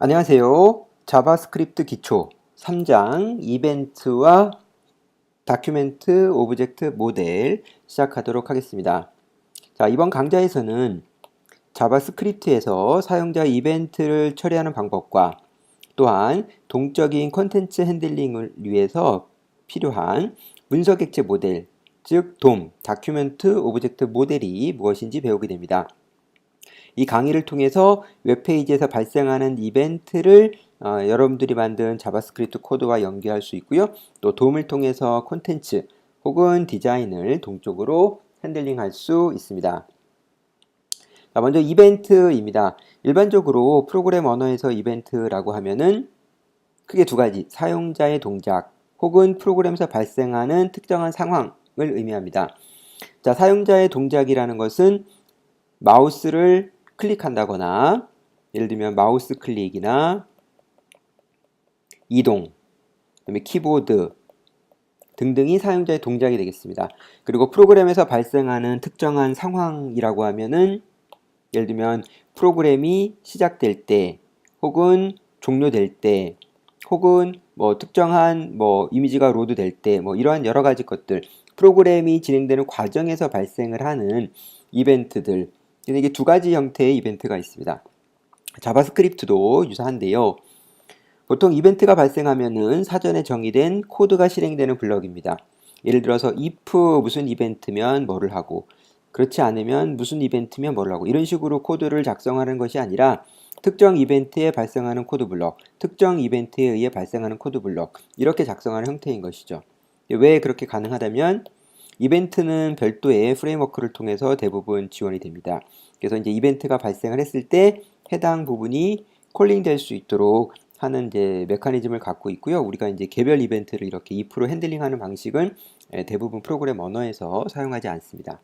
안녕하세요. 자바스크립트 기초 3장 이벤트와 다큐멘트 오브젝트 모델 시작하도록 하겠습니다. 자, 이번 강좌에서는 자바스크립트에서 사용자 이벤트를 처리하는 방법과 또한 동적인 콘텐츠 핸들링을 위해서 필요한 문서 객체 모델, 즉 DOM, 다큐멘트 오브젝트 모델이 무엇인지 배우게 됩니다. 이 강의를 통해서 웹페이지에서 발생하는 이벤트를 어, 여러분들이 만든 자바스크립트 코드와 연계할 수 있고요. 또 도움을 통해서 콘텐츠 혹은 디자인을 동적으로 핸들링할 수 있습니다. 자, 먼저 이벤트입니다. 일반적으로 프로그램 언어에서 이벤트라고 하면은 크게 두 가지, 사용자의 동작 혹은 프로그램에서 발생하는 특정한 상황을 의미합니다. 자, 사용자의 동작이라는 것은 마우스를 클릭한다거나 예를 들면 마우스 클릭이나 이동, 그다음에 키보드 등등이 사용자의 동작이 되겠습니다. 그리고 프로그램에서 발생하는 특정한 상황이라고 하면은 예를 들면 프로그램이 시작될 때 혹은 종료될 때 혹은 뭐 특정한 뭐 이미지가 로드 될 때 뭐 이러한 여러 가지 것들 프로그램이 진행되는 과정에서 발생을 하는 이벤트들 이게 두 가지 형태의 이벤트가 있습니다. 자바스크립트도 유사한데요. 보통 이벤트가 발생하면은 사전에 정의된 코드가 실행되는 블럭입니다. 예를 들어서 if 무슨 이벤트면 뭐를 하고 그렇지 않으면 무슨 이벤트면 뭐를 하고 이런 식으로 코드를 작성하는 것이 아니라 특정 이벤트에 발생하는 코드 블럭, 특정 이벤트에 의해 발생하는 코드 블럭 이렇게 작성하는 형태인 것이죠. 왜 그렇게 가능하다면 이벤트는 별도의 프레임워크를 통해서 대부분 지원이 됩니다. 그래서 이제 이벤트가 발생을 했을 때 해당 부분이 콜링 될 수 있도록 하는 이제 메커니즘을 갖고 있고요. 우리가 이제 개별 이벤트를 이렇게 2% 핸들링하는 방식은 예, 대부분 프로그램 언어에서 사용하지 않습니다.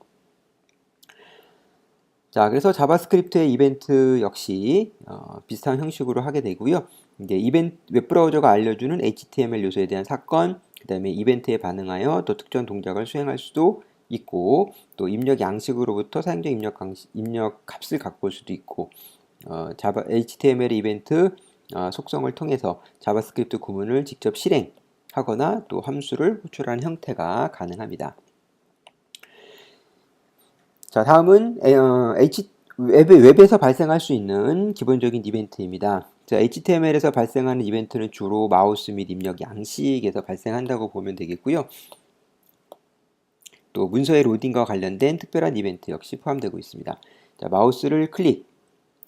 자, 그래서 자바스크립트의 이벤트 역시 어, 비슷한 형식으로 하게 되고요. 이제 이벤트 웹브라우저가 알려주는 HTML 요소에 대한 사건, 그 다음에 이벤트에 반응하여 또 특정 동작을 수행할 수도 있고, 또 입력 양식으로부터 사용자 입력, 강시, 입력 값을 갖고 올 수도 있고, 어, 자바, HTML 이벤트 어, 속성을 통해서 자바스크립트 구문을 직접 실행하거나 또 함수를 호출하는 형태가 가능합니다. 자, 다음은 어, H, 웹, 웹에서 발생할 수 있는 기본적인 이벤트입니다. 자, HTML에서 발생하는 이벤트는 주로 마우스 및 입력 양식에서 발생한다고 보면 되겠고요. 또 문서의 로딩과 관련된 특별한 이벤트 역시 포함되고 있습니다. 자, 마우스를 클릭,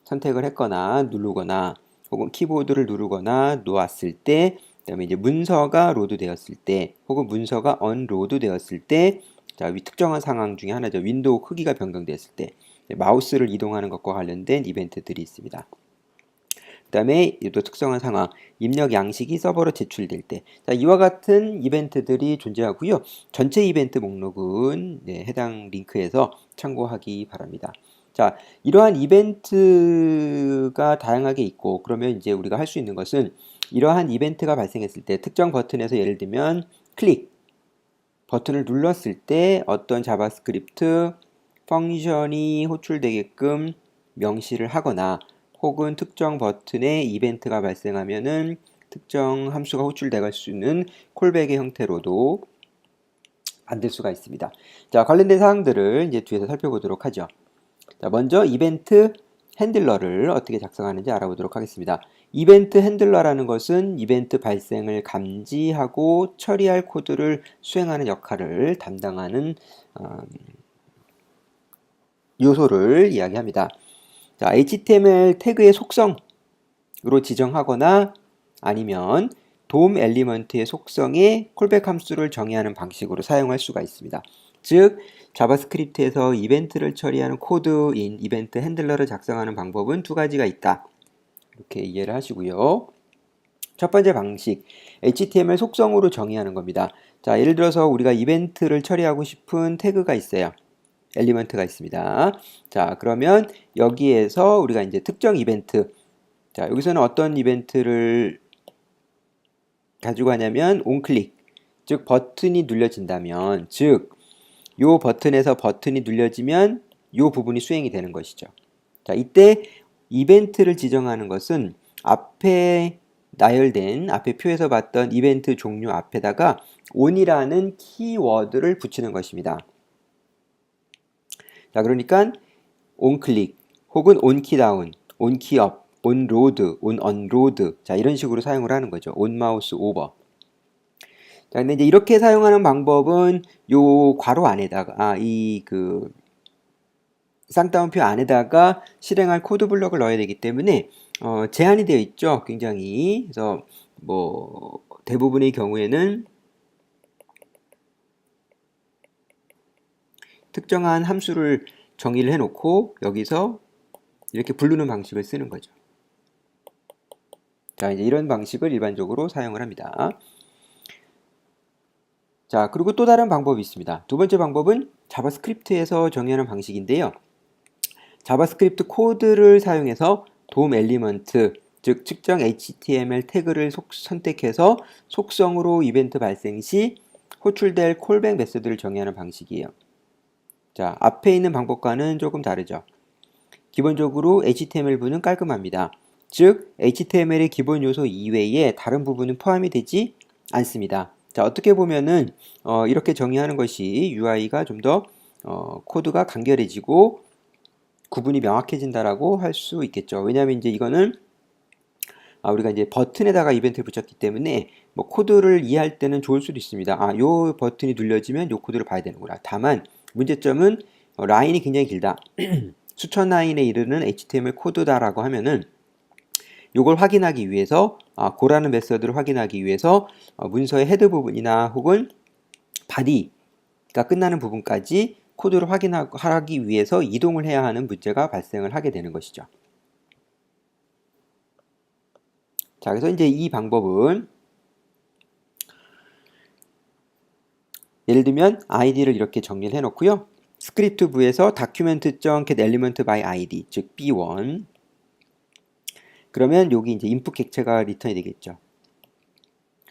선택을 했거나 누르거나 혹은 키보드를 누르거나 놓았을 때, 그다음에 이제 문서가 로드 되었을 때, 혹은 문서가 언로드 되었을 때, 자, 특정한 상황 중에 하나죠. 윈도우 크기가 변경되었을 때, 마우스를 이동하는 것과 관련된 이벤트들이 있습니다. 그 다음에 또 특성한 상황, 입력 양식이 서버로 제출될 때. 자, 이와 같은 이벤트들이 존재하고요. 전체 이벤트 목록은 네, 해당 링크에서 참고하기 바랍니다. 자, 이러한 이벤트가 다양하게 있고, 그러면 이제 우리가 할 수 있는 것은 이러한 이벤트가 발생했을 때 특정 버튼에서 예를 들면 클릭 버튼을 눌렀을 때 어떤 자바스크립트 펑션이 호출되게끔 명시를 하거나 혹은 특정 버튼에 이벤트가 발생하면은 특정 함수가 호출될 수 있는 콜백의 형태로도 만들 수가 있습니다. 자, 관련된 사항들을 이제 뒤에서 살펴보도록 하죠. 자, 먼저 이벤트 핸들러를 어떻게 작성하는지 알아보도록 하겠습니다. 이벤트 핸들러라는 것은 이벤트 발생을 감지하고 처리할 코드를 수행하는 역할을 담당하는 어, 요소를 이야기합니다. 자, HTML 태그의 속성으로 지정하거나 아니면 돔 엘리먼트의 속성에 콜백 함수를 정의하는 방식으로 사용할 수가 있습니다. 즉, 자바스크립트에서 이벤트를 처리하는 코드인 이벤트 핸들러를 작성하는 방법은 두 가지가 있다. 이렇게 이해를 하시고요. 첫 번째 방식, HTML 속성으로 정의하는 겁니다. 자, 예를 들어서 우리가 이벤트를 처리하고 싶은 태그가 있어요. 엘리먼트가 있습니다. 자, 그러면 여기에서 우리가 이제 특정 이벤트, 자, 여기서는 어떤 이벤트를 가지고 가냐면 onClick, 즉 버튼이 눌려진다면, 즉, 요 버튼에서 버튼이 눌려지면 요 부분이 수행이 되는 것이죠. 자, 이때 이벤트를 지정하는 것은 앞에 나열된 앞에 표에서 봤던 이벤트 종류 앞에다가 on이라는 키워드를 붙이는 것입니다. 자, 그러니까 on클릭 혹은 on키다운, on키업, on로드, on언로드 자, 이런 식으로 사용을 하는 거죠. on마우스 오버. 자, 근데 이제 이렇게 사용하는 방법은 요 괄호 안에다가 아, 이 그 쌍따옴표 안에다가 실행할 코드 블럭을 넣어야 되기 때문에 어, 제한이 되어 있죠. 굉장히. 그래서 뭐 대부분의 경우에는 특정한 함수를 정의를 해놓고 여기서 이렇게 부르는 방식을 쓰는 거죠. 자, 이제 이런 방식을 일반적으로 사용을 합니다. 자, 그리고 또 다른 방법이 있습니다. 두 번째 방법은 자바스크립트에서 정의하는 방식인데요. 자바스크립트 코드를 사용해서 돔 엘리먼트, 즉 측정 HTML 태그를 속, 선택해서 속성으로 이벤트 발생 시 호출될 콜백 메소드를 정의하는 방식이에요. 자, 앞에 있는 방법과는 조금 다르죠. 기본적으로 HTML부는 깔끔합니다. 즉, HTML의 기본 요소 이외에 다른 부분은 포함이 되지 않습니다. 자, 어떻게 보면은 어, 이렇게 정의하는 것이 UI가 좀 더 어, 코드가 간결해지고 구분이 명확해진다라고 할 수 있겠죠. 왜냐하면 이제 이거는 아, 우리가 이제 버튼에다가 이벤트를 붙였기 때문에 뭐 코드를 이해할 때는 좋을 수도 있습니다. 아, 요 버튼이 눌려지면 요 코드를 봐야 되는구나. 다만 문제점은 어, 라인이 굉장히 길다. 수천 라인에 이르는 HTML 코드다라고 하면은 요걸 확인하기 위해서 아, 고라는 메서드를 확인하기 위해서 어, 문서의 헤드 부분이나 혹은 바디가 끝나는 부분까지 코드를 확인하기 위해서 이동을 해야 하는 문제가 발생을 하게 되는 것이죠. 자, 그래서 이제 이 방법은 예를 들면 id를 이렇게 정리를 해 놓고요. 스크립트 부에서 document.get element by id 즉 b1 그러면 여기 이제 인풋 객체가 리턴이 되겠죠.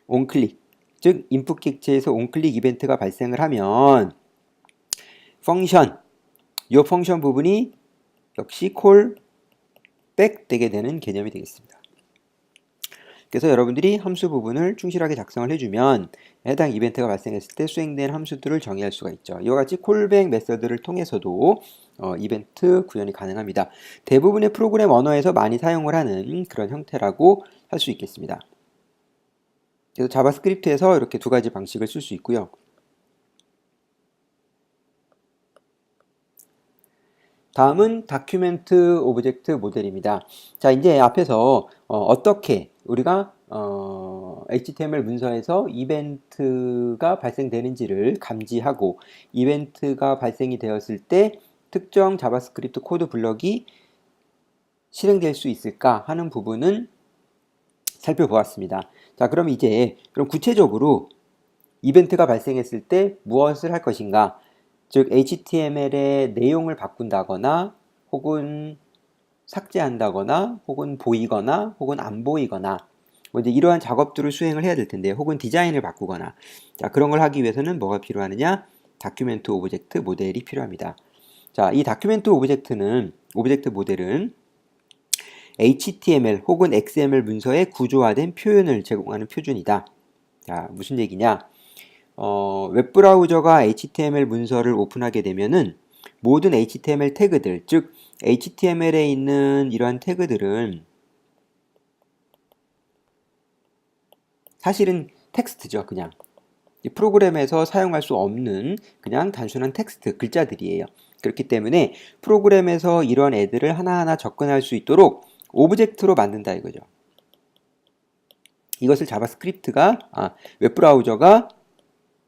onClick 즉 인풋 객체에서 onClick 이벤트가 발생을 하면 펑션 이 펑션 부분이 역시 콜 백 되게 되는 개념이 되겠습니다. 그래서 여러분들이 함수 부분을 충실하게 작성을 해주면 해당 이벤트가 발생했을 때 수행된 함수들을 정의할 수가 있죠. 이와 같이 콜백 메서드를 통해서도 어, 이벤트 구현이 가능합니다. 대부분의 프로그램 언어에서 많이 사용을 하는 그런 형태라고 할 수 있겠습니다. 그래서 자바스크립트에서 이렇게 두 가지 방식을 쓸 수 있고요. 다음은 다큐멘트 오브젝트 모델입니다. 자, 이제 앞에서 어, 떻게 우리가 어, HTML 문서에서 이벤트가 발생되는지를 감지하고 이벤트가 발생이 되었을 때 특정 자바스크립트 코드 블럭이 실행될 수 있을까 하는 부분은 살펴보았습니다. 자, 그럼 이제 그럼 구체적으로 이벤트가 발생했을 때 무엇을 할 것인가? 즉 HTML의 내용을 바꾼다거나 혹은 삭제한다거나 혹은 보이거나 혹은 안 보이거나 뭐 이제 이러한 작업들을 수행을 해야 될 텐데 혹은 디자인을 바꾸거나 자 그런 걸 하기 위해서는 뭐가 필요하느냐 다큐멘트 오브젝트 모델이 필요합니다. 자, 이 다큐멘트 오브젝트는 오브젝트 모델은 HTML 혹은 XML 문서에 구조화된 표현을 제공하는 표준이다. 자, 무슨 얘기냐? 어, 웹브라우저가 HTML 문서를 오픈하게 되면은 모든 HTML 태그들, 즉 HTML에 있는 이러한 태그들은 사실은 텍스트죠, 그냥. 프로그램에서 사용할 수 없는 그냥 단순한 텍스트, 글자들이에요. 그렇기 때문에 프로그램에서 이런 애들을 하나하나 접근할 수 있도록 오브젝트로 만든다 이거죠. 이것을 자바스크립트가 아, 웹브라우저가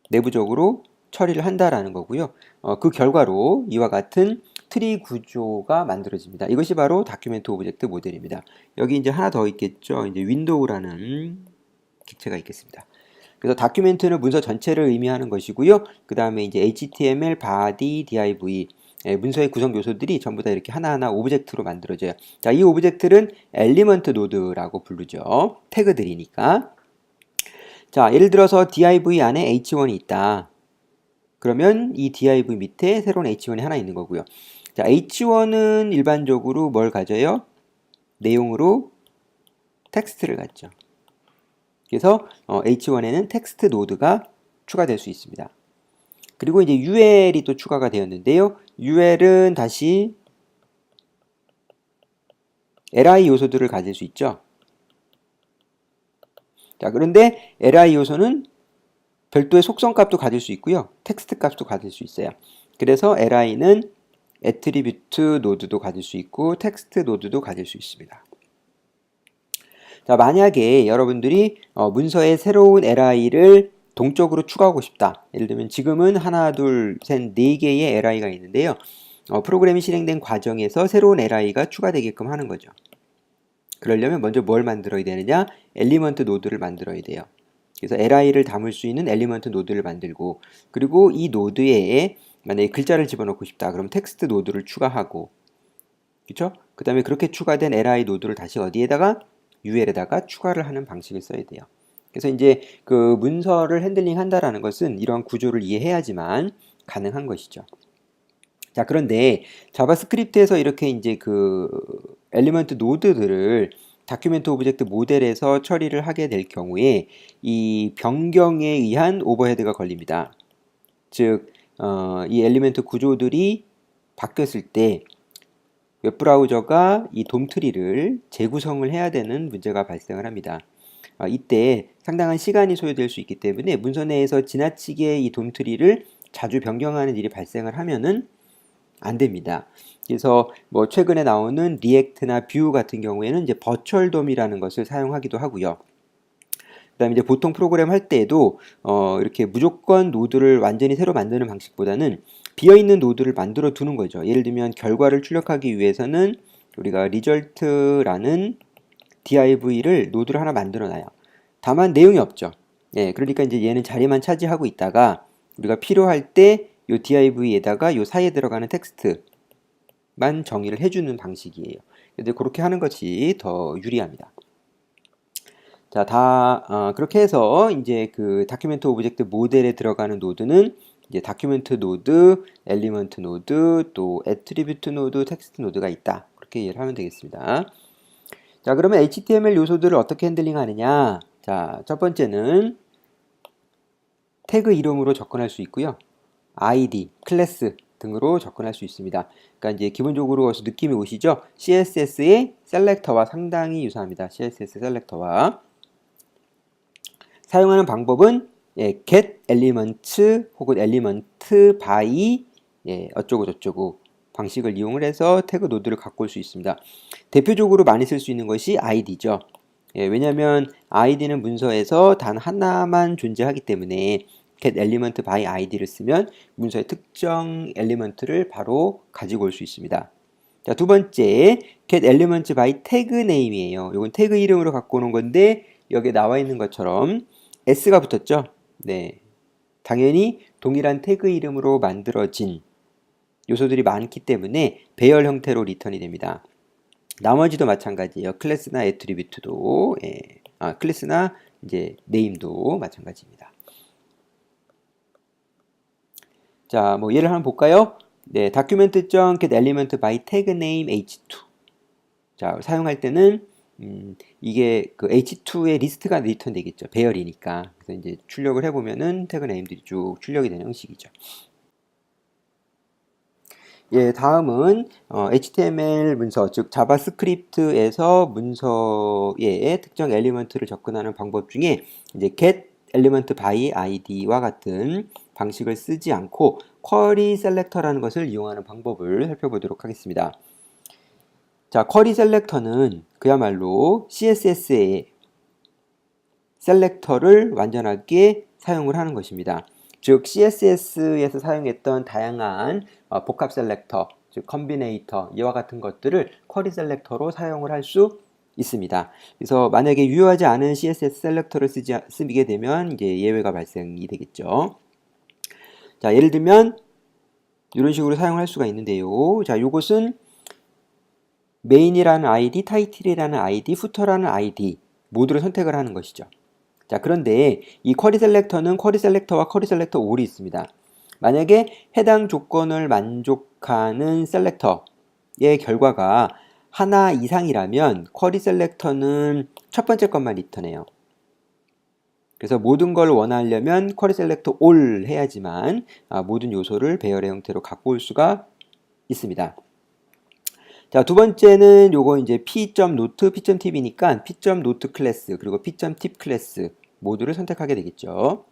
내부적으로 처리를 한다라는 거고요. 어, 그 결과로 이와 같은 트리 구조가 만들어집니다. 이것이 바로 다큐멘트 오브젝트 모델입니다. 여기 이제 하나 더 있겠죠. 이제 윈도우라는 객체가 있겠습니다. 그래서 다큐멘트는 문서 전체를 의미하는 것이고요. 그 다음에 이제 HTML, body, div 예, 문서의 구성 요소들이 전부 다 이렇게 하나하나 오브젝트로 만들어져요. 자, 이 오브젝트는 엘리먼트 노드라고 부르죠. 태그들이니까. 자, 예를 들어서 div 안에 h1이 있다. 그러면 이 div 밑에 새로운 h1이 하나 있는 거고요. 자, h1은 일반적으로 뭘 가져요? 내용으로 텍스트를 갖죠. 그래서 어, H1에는 텍스트 노드가 추가될 수 있습니다. 그리고 이제 UL이 또 추가가 되었는데요. UL은 다시 li 요소들을 가질 수 있죠. 자, 그런데 li 요소는 별도의 속성 값도 가질 수 있고요. 텍스트 값도 가질 수 있어요. 그래서 li는 애트리뷰트 노드도 가질 수 있고 텍스트 노드도 가질 수 있습니다. 자, 만약에 여러분들이 어, 문서에 새로운 li를 동적으로 추가하고 싶다. 예를 들면 지금은 하나, 둘, 셋, 네 개의 li가 있는데요. 어, 프로그램이 실행된 과정에서 새로운 li가 추가되게끔 하는 거죠. 그러려면 먼저 뭘 만들어야 되느냐? 엘리먼트 노드를 만들어야 돼요. 그래서 li를 담을 수 있는 엘리먼트 노드를 만들고 그리고 이 노드에 만약에 글자를 집어넣고 싶다. 그럼 텍스트 노드를 추가하고 그렇죠? 그 다음에 그렇게 추가된 li 노드를 다시 어디에다가 UL에다가 추가를 하는 방식을 써야 돼요. 그래서 이제 그 문서를 핸들링 한다라는 것은 이러한 구조를 이해해야지만 가능한 것이죠. 자, 그런데 자바스크립트에서 이렇게 이제 그 엘리먼트 노드들을 다큐멘트 오브젝트 모델에서 처리를 하게 될 경우에 이 변경에 의한 오버헤드가 걸립니다. 즉, 어, 이 엘리멘트 구조들이 바뀌었을 때 웹브라우저가 이 돔트리를 재구성을 해야 되는 문제가 발생을 합니다. 어, 이때 상당한 시간이 소요될 수 있기 때문에 문서 내에서 지나치게 이 돔트리를 자주 변경하는 일이 발생을 하면은 안 됩니다. 그래서 뭐 최근에 나오는 리액트나 뷰 같은 경우에는 이제 버추얼 돔이라는 것을 사용하기도 하고요. 그다음에 이제 보통 프로그램 할 때에도 어 이렇게 무조건 노드를 완전히 새로 만드는 방식보다는 비어 있는 노드를 만들어 두는 거죠. 예를 들면 결과를 출력하기 위해서는 우리가 result라는 div를 노드를 하나 만들어 놔요. 다만 내용이 없죠. 예, 그러니까 이제 얘는 자리만 차지하고 있다가 우리가 필요할 때 요 div에다가 요 사이에 들어가는 텍스트만 정의를 해주는 방식이에요. 근데 그렇게 하는 것이 더 유리합니다. 자, 다 어, 그렇게 해서 이제 그 다큐멘트 오브젝트 모델에 들어가는 노드는 이제 다큐멘트 노드, 엘리먼트 노드, 또 애트리뷰트 노드, 텍스트 노드가 있다. 그렇게 이해를 하면 되겠습니다. 자, 그러면 HTML 요소들을 어떻게 핸들링 하느냐? 자, 첫 번째는 태그 이름으로 접근할 수 있고요. ID, 클래스 등으로 접근할 수 있습니다. 그러니까 이제 기본적으로 느낌이 오시죠? CSS의 셀렉터와 상당히 유사합니다. CSS 셀렉터와 사용하는 방법은 예, get elements 혹은 element by 예, 어쩌고 저쩌고 방식을 이용을 해서 태그 노드를 갖고 올 수 있습니다. 대표적으로 많이 쓸 수 있는 것이 id죠. 예, 왜냐하면 id는 문서에서 단 하나만 존재하기 때문에 get element by id를 쓰면 문서의 특정 엘리먼트를 바로 가지고 올 수 있습니다. 자, 두 번째 get element by tag name이에요. 이건 태그 이름으로 갖고 오는 건데 여기에 나와 있는 것처럼 s가 붙었죠. 네. 당연히 동일한 태그 이름으로 만들어진 요소들이 많기 때문에 배열 형태로 리턴이 됩니다. 나머지도 마찬가지예요. 클래스나 애트리뷰트도 예. 아, 클래스나 이제 네임도 마찬가지입니다. 자, 뭐 예를 한번 볼까요? 네, document.get element by tag name h2. 자, 사용할 때는 음, 이게 그 h2의 리스트가 리턴 되겠죠. 배열이니까. 그래서 이제 출력을 해보면은 태그 네임들이 쭉 출력이 되는 형식이죠. 예, 다음은 어, HTML 문서, 즉 자바스크립트에서 문서의 특정 엘리먼트를 접근하는 방법 중에 이제 get element by id와 같은 방식을 쓰지 않고 쿼리 셀렉터라는 것을 이용하는 방법을 살펴보도록 하겠습니다. 자, 쿼리 셀렉터는 그야말로 CSS의 셀렉터를 완전하게 사용을 하는 것입니다. 즉 CSS에서 사용했던 다양한 어, 복합 셀렉터, 즉 컨비네이터 이와 같은 것들을 쿼리 셀렉터로 사용을 할 수 있습니다. 그래서 만약에 유효하지 않은 CSS 셀렉터를 쓰지, 쓰게 되면 이제 예외가 발생이 되겠죠. 자, 예를 들면 이런 식으로 사용할 수가 있는데요. 자, 이것은 메인이라는 아이디, 타이틀이라는 아이디, 후터라는 아이디 모두를 선택을 하는 것이죠. 자, 그런데 이 쿼리 셀렉터는 쿼리 셀렉터와 쿼리 셀렉터 올이 있습니다. 만약에 해당 조건을 만족하는 셀렉터의 결과가 하나 이상이라면 쿼리 셀렉터는 첫 번째 것만 리턴해요. 그래서 모든 걸 원하려면 쿼리 셀렉터 all 해야지만 아, 모든 요소를 배열의 형태로 갖고 올 수가 있습니다. 자, 두 번째는 요거 이제 p.note, p.tip이니까 p.note 클래스 그리고 p.tip 클래스 모두를 선택하게 되겠죠.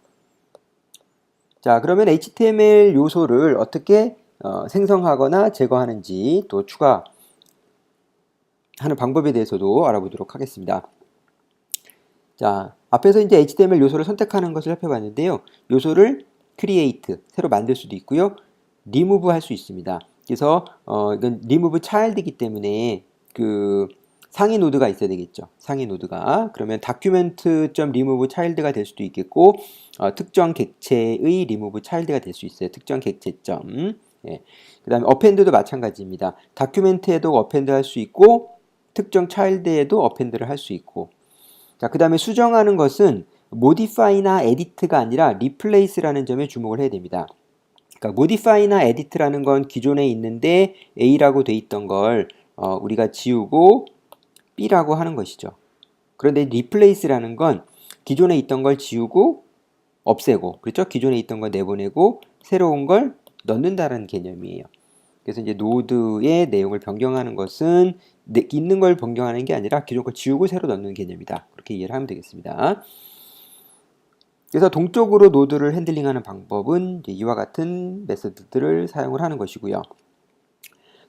자, 그러면 HTML 요소를 어떻게 어, 생성하거나 제거하는지 또 추가하는 방법에 대해서도 알아보도록 하겠습니다. 자, 앞에서 이제 HTML 요소를 선택하는 것을 살펴봤는데요. 요소를 create, 새로 만들 수도 있고요. remove 할 수 있습니다. 그래서 어, 이건 remove child이기 때문에 그 상위 노드가 있어야 되겠죠. 상위 노드가 그러면 document.remove child가 될 수도 있겠고 어, 특정 객체의 remove child가 될 수 있어요. 특정 객체점. 예. 그 다음에 append도 마찬가지입니다. 다큐멘트에도 append 할수 있고 특정 child에도 append를 할 수 있고 자, 그 다음에 수정하는 것은 modify나 edit가 아니라 replace라는 점에 주목을 해야 됩니다. 그러니까 modify나 edit라는 건 기존에 있는데 A라고 돼 있던 걸 어, 우리가 지우고 B라고 하는 것이죠. 그런데 replace라는 건 기존에 있던 걸 지우고 없애고 그렇죠? 기존에 있던 걸 내보내고 새로운 걸 넣는다는 개념이에요. 그래서 이제 노드의 내용을 변경하는 것은 있는 걸 변경하는 게 아니라 기존 걸 지우고 새로 넣는 개념이다. 그렇게 이해를 하면 되겠습니다. 그래서 동적으로 노드를 핸들링하는 방법은 이와 같은 메서드들을 사용을 하는 것이고요.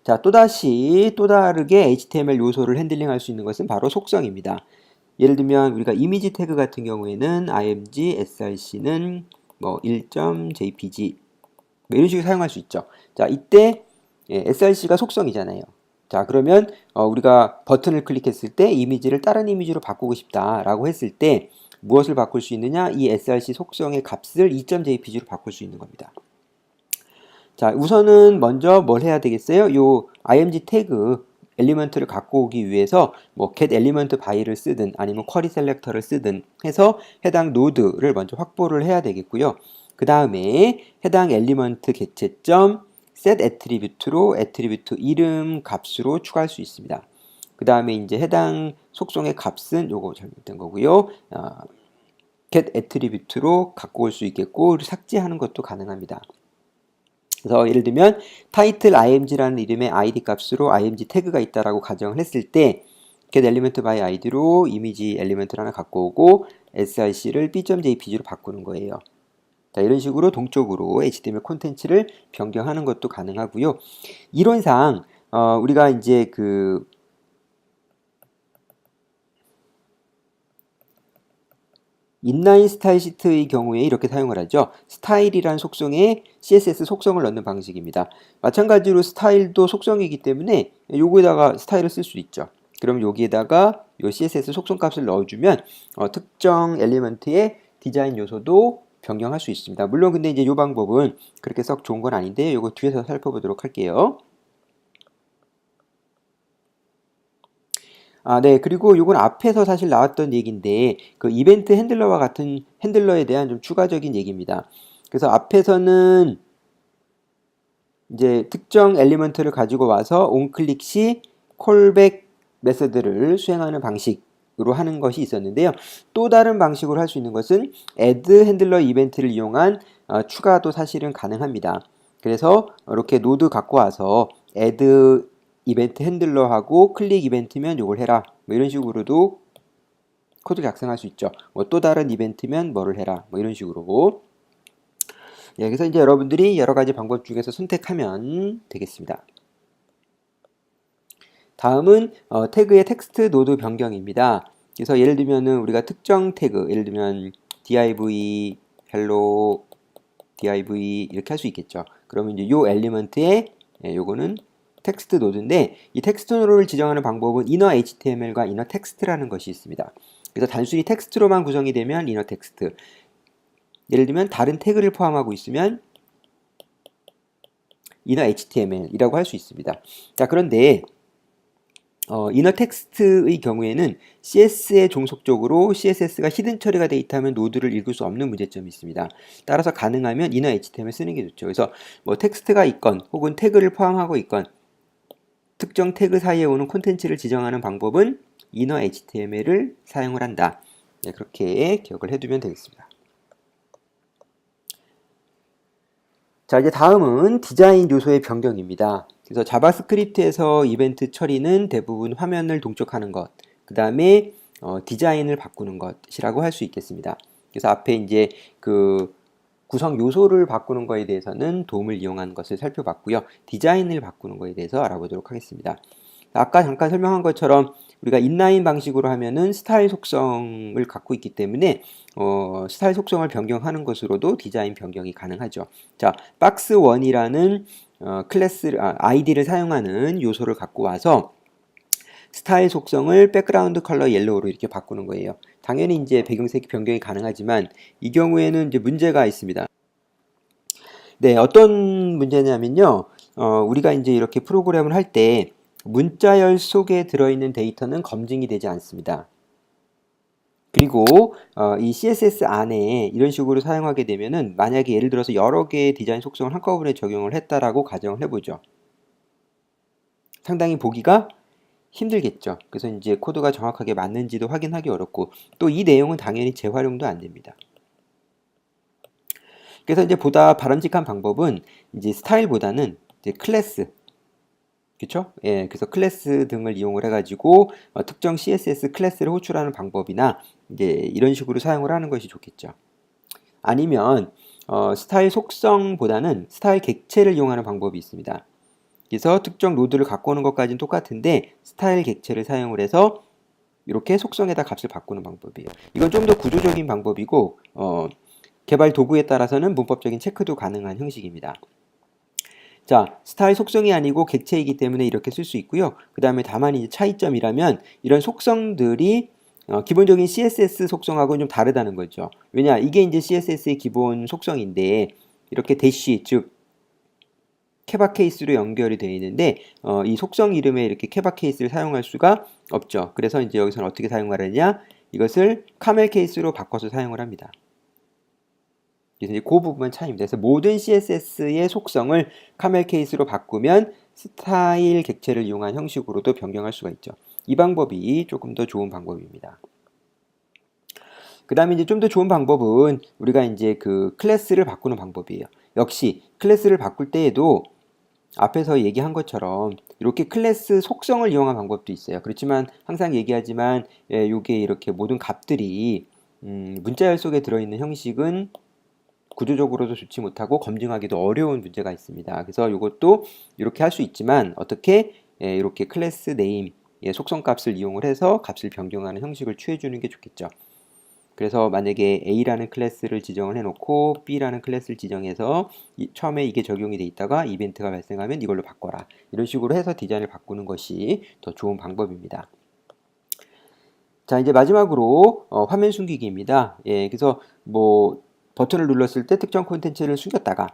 자, 또다시 또 다르게 HTML 요소를 핸들링할 수 있는 것은 바로 속성입니다. 예를 들면 우리가 이미지 태그 같은 경우에는 img, src는 뭐 1.jpg 뭐 이런 식으로 사용할 수 있죠. 자, 이때 예, src가 속성이잖아요. 자, 그러면 어, 우리가 버튼을 클릭했을 때 이미지를 다른 이미지로 바꾸고 싶다라고 했을 때 무엇을 바꿀 수 있느냐? 이 src 속성의 값을 2.jpg로 바꿀 수 있는 겁니다. 자, 우선은 먼저 뭘 해야 되겠어요? 요 img 태그 엘리먼트를 갖고 오기 위해서 뭐 get element by를 쓰든 아니면 query selector를 쓰든 해서 해당 노드를 먼저 확보를 해야 되겠고요. 그 다음에 해당 엘리먼트 객체점 set attribute로 attribute 이름 값으로 추가할 수 있습니다. 그 다음에 이제 해당 속성의 값은 요거 잘못된 거고요. 어, get attribute로 갖고 올 수 있겠고 삭제하는 것도 가능합니다. 그래서 예를 들면 title img라는 이름의 id 값으로 img 태그가 있다라고 가정을 했을 때 get element by id로 이미지 엘리먼트를 하나 갖고 오고 src를 b.jpg로 바꾸는 거예요. 자, 이런 식으로 동적으로 HTML 콘텐츠를 변경하는 것도 가능하고요. 이론상 어, 우리가 이제 그 인라인 스타일 시트의 경우에 이렇게 사용을 하죠. 스타일이라는 속성에 CSS 속성을 넣는 방식입니다. 마찬가지로 스타일도 속성이기 때문에 요거에다가 스타일을 쓸 수 있죠. 그럼 여기에다가 요 CSS 속성 값을 넣어주면 어, 특정 엘리먼트의 디자인 요소도 변경할 수 있습니다. 물론 근데 이제 이 방법은 그렇게 썩 좋은 건 아닌데 요거 뒤에서 살펴보도록 할게요. 아, 네. 그리고 이건 앞에서 사실 나왔던 얘기인데 그 이벤트 핸들러와 같은 핸들러에 대한 좀 추가적인 얘기입니다. 그래서 앞에서는 이제 특정 엘리먼트를 가지고 와서 온클릭 시 콜백 메서드를 수행하는 방식 으로 하는 것이 있었는데요. 또 다른 방식으로 할 수 있는 것은 add 핸들러 이벤트를 이용한 어, 추가도 사실은 가능합니다. 그래서 이렇게 노드 갖고 와서 add 이벤트 핸들러하고 클릭 이벤트면 이걸 해라. 뭐 이런 식으로도 코드 작성할 수 있죠. 뭐 또 다른 이벤트면 뭐를 해라. 뭐 이런 식으로. 예, 그래서 이제 여러분들이 여러 가지 방법 중에서 선택하면 되겠습니다. 다음은 어, 태그의 텍스트 노드 변경입니다. 그래서 예를 들면은 우리가 특정 태그, 예를 들면 div, hello, div 이렇게 할 수 있겠죠. 그러면 이제 요 엘리먼트에 예, 요거는 텍스트 노드인데 이 텍스트 노드를 지정하는 방법은 inner HTML과 inner 텍스트라는 것이 있습니다. 그래서 단순히 텍스트로만 구성이 되면 inner 텍스트. 예를 들면 다른 태그를 포함하고 있으면 inner HTML이라고 할 수 있습니다. 자 그런데 어, 이너 텍스트의 경우에는 CS에 종속적으로 CSS가 히든 처리가 되어 있다면 노드를 읽을 수 없는 문제점이 있습니다. 따라서 가능하면 이너 HTML 쓰는 게 좋죠. 그래서 뭐 텍스트가 있건 혹은 태그를 포함하고 있건 특정 태그 사이에 오는 콘텐츠를 지정하는 방법은 inner HTML을 사용을 한다. 네, 그렇게 기억을 해두면 되겠습니다. 자, 이제 다음은 디자인 요소의 변경입니다. 그래서 자바스크립트에서 이벤트 처리는 대부분 화면을 동적하는 것, 그 다음에 어, 디자인을 바꾸는 것이라고 할 수 있겠습니다. 그래서 앞에 이제 그 구성 요소를 바꾸는 것에 대해서는 도움을 이용한 것을 살펴봤고요. 디자인을 바꾸는 것에 대해서 알아보도록 하겠습니다. 아까 잠깐 설명한 것처럼 우리가 인라인 방식으로 하면은 스타일 속성을 갖고 있기 때문에 어, 스타일 속성을 변경하는 것으로도 디자인 변경이 가능하죠. 자, 박스 1이라는 어, 클래스 아, 아이디를 사용하는 요소를 갖고 와서 스타일 속성을 백그라운드 컬러 옐로우로 이렇게 바꾸는 거예요. 당연히 이제 배경색 변경이 가능하지만 이 경우에는 이제 문제가 있습니다. 네, 어떤 문제냐면요. 어, 우리가 이제 이렇게 프로그램을 할 때 문자열 속에 들어있는 데이터는 검증이 되지 않습니다. 그리고 어, 이 CSS 안에 이런 식으로 사용하게 되면은 만약에 예를 들어서 여러 개의 디자인 속성을 한꺼번에 적용을 했다라고 가정을 해보죠. 상당히 보기가 힘들겠죠. 그래서 이제 코드가 정확하게 맞는지도 확인하기 어렵고 또 이 내용은 당연히 재활용도 안 됩니다. 그래서 이제 보다 바람직한 방법은 이제 스타일보다는 이제 클래스 그렇죠? 예, 그래서 클래스 등을 이용을 해가지고 어, 특정 CSS 클래스를 호출하는 방법이나 이제 이런 식으로 사용을 하는 것이 좋겠죠. 아니면 어, 스타일 속성보다는 스타일 객체를 이용하는 방법이 있습니다. 그래서 특정 노드를 갖고 오는 것까지는 똑같은데 스타일 객체를 사용을 해서 이렇게 속성에다 값을 바꾸는 방법이에요. 이건 좀 더 구조적인 방법이고 어, 개발 도구에 따라서는 문법적인 체크도 가능한 형식입니다. 자, 스타일 속성이 아니고 객체이기 때문에 이렇게 쓸 수 있고요. 그 다음에 다만 이제 차이점이라면 이런 속성들이 어, 기본적인 CSS 속성하고는 좀 다르다는 거죠. 왜냐, 이게 이제 CSS의 기본 속성인데 이렇게 대시, 즉 케바 케이스로 연결이 되어 있는데 어, 이 속성 이름에 이렇게 케바 케이스를 사용할 수가 없죠. 그래서 이제 여기서는 어떻게 사용하느냐? 이것을 카멜 케이스로 바꿔서 사용을 합니다. 그래서 이제 그 부분 차이입니다. 그래서 모든 CSS의 속성을 카멜 케이스로 바꾸면 스타일 객체를 이용한 형식으로도 변경할 수가 있죠. 이 방법이 조금 더 좋은 방법입니다. 그 다음에 이제 좀 더 좋은 방법은 우리가 이제 그 클래스를 바꾸는 방법이에요. 역시 클래스를 바꿀 때에도 앞에서 얘기한 것처럼 이렇게 클래스 속성을 이용한 방법도 있어요. 그렇지만 항상 얘기하지만 예, 요게 이렇게 모든 값들이 음, 문자열 속에 들어있는 형식은 구조적으로도 좋지 못하고 검증하기도 어려운 문제가 있습니다. 그래서 이것도 이렇게 할 수 있지만 어떻게 예, 이렇게 클래스 네임 예, 속성 값을 이용을 해서 값을 변경하는 형식을 취해주는 게 좋겠죠. 그래서 만약에 A라는 클래스를 지정을 해놓고 B라는 클래스를 지정해서 이, 처음에 이게 적용이 돼 있다가 이벤트가 발생하면 이걸로 바꿔라. 이런 식으로 해서 디자인을 바꾸는 것이 더 좋은 방법입니다. 자, 이제 마지막으로 어, 화면 숨기기입니다. 예, 그래서 뭐 버튼을 눌렀을 때 특정 콘텐츠를 숨겼다가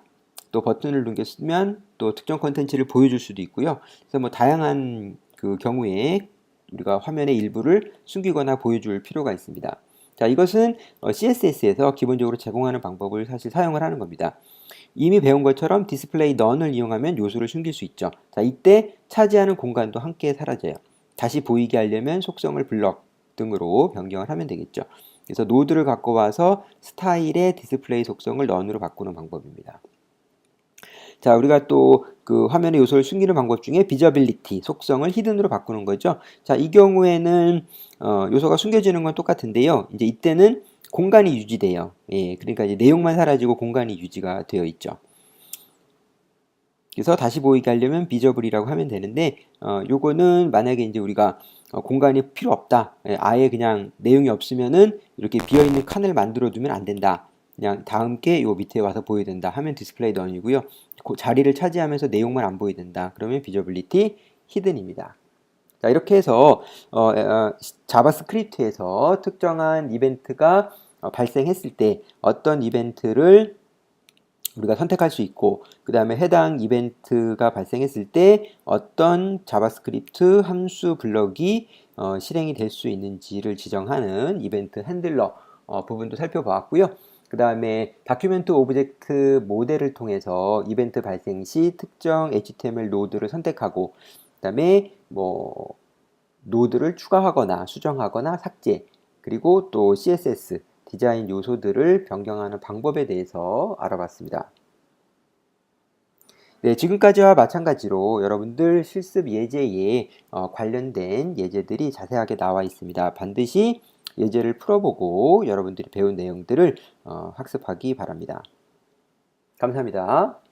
또 버튼을 눌렀으면 또 특정 콘텐츠를 보여줄 수도 있고요. 그래서 뭐 다양한 그 경우에 우리가 화면의 일부를 숨기거나 보여줄 필요가 있습니다. 자, 이것은 CSS에서 기본적으로 제공하는 방법을 사실 사용을 하는 겁니다. 이미 배운 것처럼 디스플레이 넌을 이용하면 요소를 숨길 수 있죠. 자, 이때 차지하는 공간도 함께 사라져요. 다시 보이게 하려면 속성을 블럭 등으로 변경을 하면 되겠죠. 그래서 노드를 갖고 와서 스타일의 디스플레이 속성을 넌으로 바꾸는 방법입니다. 자, 우리가 또 그 화면의 요소를 숨기는 방법 중에 비저빌리티 속성을 히든으로 바꾸는 거죠. 자, 이 경우에는 어, 요소가 숨겨지는 건 똑같은데요. 이제 이때는 공간이 유지돼요. 예, 그러니까 이제 내용만 사라지고 공간이 유지가 되어 있죠. 그래서 다시 보이게 하려면 비저블이라고 하면 되는데 어, 요거는 만약에 이제 우리가 어, 공간이 필요 없다. 예, 아예 그냥 내용이 없으면은 이렇게 비어 있는 칸을 만들어 두면 안 된다. 그냥 다음 게요 밑에 와서 보여야 된다 하면 디스플레이 넌이고요. 그 자리를 차지하면서 내용만 안 보여야 된다. 그러면 비저빌리티 히든입니다. 자, 이렇게 해서 어, 어, 자바스크립트에서 특정한 이벤트가 어, 발생했을 때 어떤 이벤트를 우리가 선택할 수 있고 그 다음에 해당 이벤트가 발생했을 때 어떤 자바스크립트 함수 블럭이 어, 실행이 될 수 있는지를 지정하는 이벤트 핸들러 어, 부분도 살펴보았고요. 그 다음에 다큐멘트 오브젝트 모델을 통해서 이벤트 발생 시 특정 HTML 노드를 선택하고 그 다음에 뭐 노드를 추가하거나 수정하거나 삭제, 그리고 또 CSS 디자인 요소들을 변경하는 방법에 대해서 알아봤습니다. 네, 지금까지와 마찬가지로 여러분들 실습 예제에 어, 관련된 예제들이 자세하게 나와 있습니다. 반드시 예제를 풀어보고 여러분들이 배운 내용들을 어, 학습하기 바랍니다. 감사합니다.